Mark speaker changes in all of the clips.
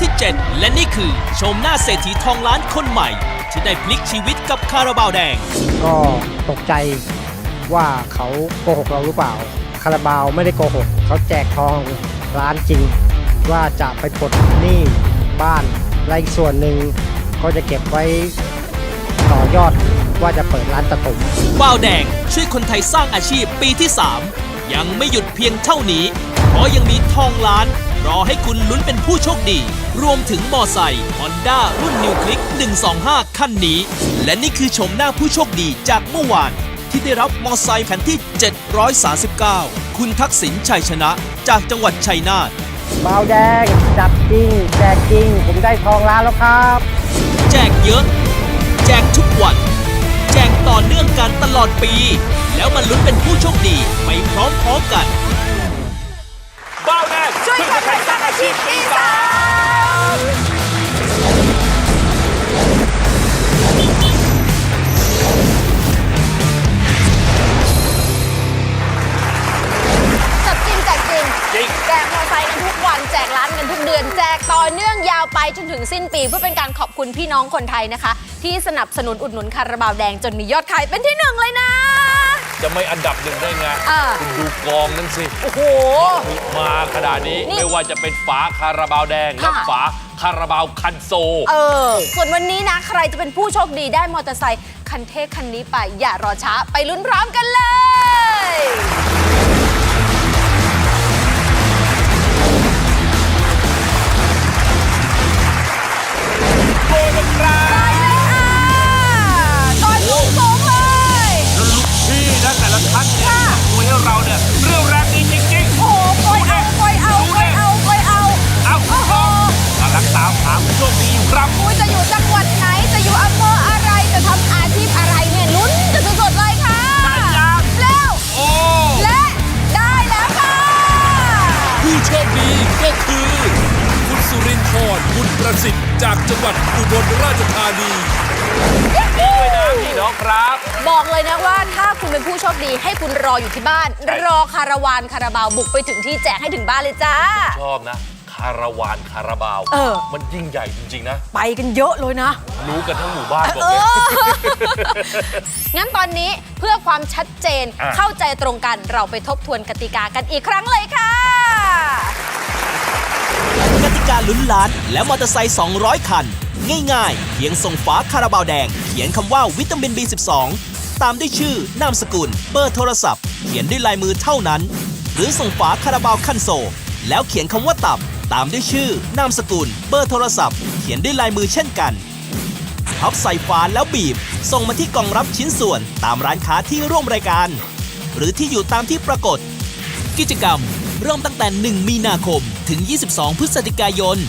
Speaker 1: 7 และนี่คือชมหน้าเศรษฐีทองล้านคนใหม่ ที่ได้พลิกชีวิตกับคาราบาวแดง
Speaker 2: ก็ตกใจว่าเขาโกหกเราหรือเปล่า คาราบาวไม่ได้โกหก เขาแจกทองร้านจริง ว่าจะไปปลดหนี้บ้านและอีกส่วนหนึ่งก็จะเก็บไว้ต่อยอดว่าจะเปิดร้านตะตุ่ม
Speaker 1: บ่าวแดงช่วยคนไทยสร้างอาชีพปีที่ 3 ยังไม่หยุดเพียงเท่านี้เพราะยังมีทองล้าน รอให้คุณลุ้นเป็นผู้โชคดี รวมถึงมอไซค์ฮอนด้ารุ่นนิวคลิก 125 คันนี้ และนี่คือชมหน้าผู้โชคดีจากเมื่อวาน ที่ได้รับมอไซค์คันที่ 739 คุณทักษิณชัยชนะ จากจังหวัดชัยนาท
Speaker 2: บาวแดง จับจริง แจกจริง ผมได้ทองร้านแล้วครับ
Speaker 1: แจกเยอะ แจกทุกวัน แจกต่อเนื่องกันตลอดปี แล้วมาลุ้นเป็นผู้โชคดีไปพร้อมๆกัน
Speaker 3: ชีพปีสาม
Speaker 4: จับจริงแจกจริง
Speaker 3: จริง
Speaker 4: แจกมอเตอร์ไซค์กันทุกวันแจกร้านกันทุกเดือน แจกต่อเนื่องยาวไปจนถึงสิ้นปี เพื่อเป็นการขอบคุณพี่น้องคนไทยนะคะ ที่สนับสนุนอุดหนุนคาราบาวแดงจนมียอดขายเป็นที่หนึ่งเลยนะ
Speaker 3: จะไม่อันดับหนึ่งได้ไง
Speaker 4: อ่า
Speaker 3: คุณดูกองนั่นสิ
Speaker 4: โอ้โห
Speaker 3: มาขนาดนี้
Speaker 4: นี่
Speaker 3: ไม่ว่าจะเป็นฝาคาราบาวแดง และ
Speaker 4: ค่ะ
Speaker 3: ฝาคาราบาวคันโซ
Speaker 4: เออ ส่วนวันนี้นะ ใครจะเป็นผู้โชคดีได้มอเตอร์ไซค์คันเท่คันนี้ไป อย่ารอช้าไปลุ้นพร้อมกันเลย อยู่
Speaker 3: ครับ
Speaker 4: อุ้ยจะอยู่จังหวัดไหน จะอยู่อำเภออะไร จะทำอาชีพอะไรเนี่ยลุ้นกันสดๆเลยค่ะ
Speaker 3: ได้ยัง
Speaker 4: เร็ว
Speaker 3: โอ้
Speaker 4: และได้แล้วค่ะ
Speaker 5: ผู้โชคดีก็คือ คุณสุรินทร์พรบุญประสิทธิ์ จากจังหวัดอุบลราชธานี
Speaker 3: ด้วยนะพี่น้องครับ
Speaker 4: บอกเลยนะว่าถ้าคุณเป็นผู้โชคดีให้คุณรออยู่ที่บ้าน
Speaker 3: ใช่
Speaker 4: รอคาราวานคาราบาวบุกไปถึงที่แจกให้ถึงบ้านเลยจ้า
Speaker 3: ชอบนะคาราวานคาราบาว
Speaker 4: เออ
Speaker 3: มันยิ่งใหญ่จริง ๆ นะ
Speaker 4: ไปกันเยอะเลยนะ
Speaker 3: รู้กันทั้งหมู่บ้านบอก
Speaker 4: เอ
Speaker 3: เลย
Speaker 4: องั้นตอนนี้เพื่อความชัดเจน
Speaker 3: อะ
Speaker 4: เข้าใจตรงกันเราไปทบทวนกติกากันอีกครั้งเลยค่ะ
Speaker 1: กติกาลุ้นล้านและมอเตอร์ไซค์ 200 คัน ง่ายๆ เพียงส่งฝาคาราบาวแดง เขียนคำว่าวิตามิน B12 ตามด้วยชื่อ นามสกุล เบอร์โทรศัพท์ เขียนด้วยลายมือเท่านั้น หรือส่งฝาคาราบาวคันโซล แล้วเขียนคำว่าตับ ตามด้วยชื่อนามสกุล เบอร์โทรศัพท์ เขียนด้วยลายมือเช่นกันพับใส่ฝาแล้วบีบ ส่งมาที่กล่องรับชิ้นส่วนตามร้านค้าที่ร่วมรายการ หรือที่อยู่ตามที่ปรากฏ กิจกรรม เริ่มตั้งแต่ 1 มีนาคม ถึง 22 พฤศจิกายน 2567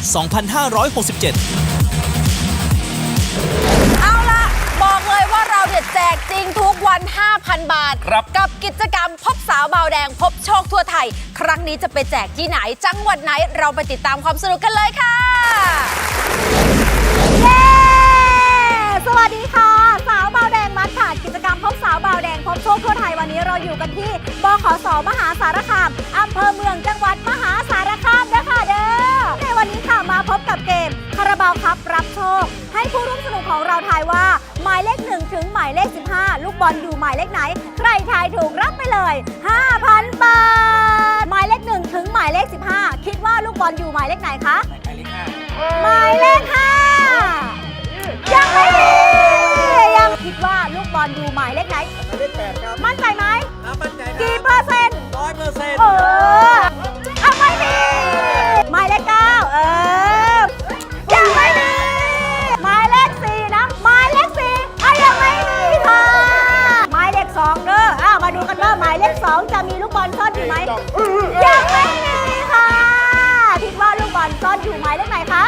Speaker 4: ว่าเราเนี่ยแจกจริงทุกวัน 5,000 บาท
Speaker 3: ครับ
Speaker 4: กับกิจกรรมพบสาวเบาวแดง พบโชคทั่วไทย ครั้งนี้จะไปแจกที่ไหน จังหวัดไหนเราไปติดตามความสนุกกันเลยค่ะ
Speaker 6: เย้ สวัสดีค่ะ สาวเบาวแดงมัดค่ะกิจกรรมพบสาวเบาวแดง พบโชคทั่วไทยวันนี้เราอยู่กันที่บขสมหาสารคามอำเภอเมืองจังหวัดมหาสารคามนะคะเด้อในวันนี้ค่ะมาพบกับเกมคาราบาวครับรับโชค ให้ผู้ร่วมสนุกของเราทายว่า หมายเลข 1 ถึงหมายเลข 15 ลูกบอลอยู่หมายเลขไหน ใครทายถูกรับไปเลย 5,000 บาท หมายเลข 1 ถึงหมายเลข 15 คิดว่าลูกบอลอยู่หมายเลขไหนคะ หมายเลขห้า บอลซ่อนอยู่ไหมยังไม่มีค่ะ คิดว่าลูกบอลซ่อนอยู่หมายเลขไหนคะ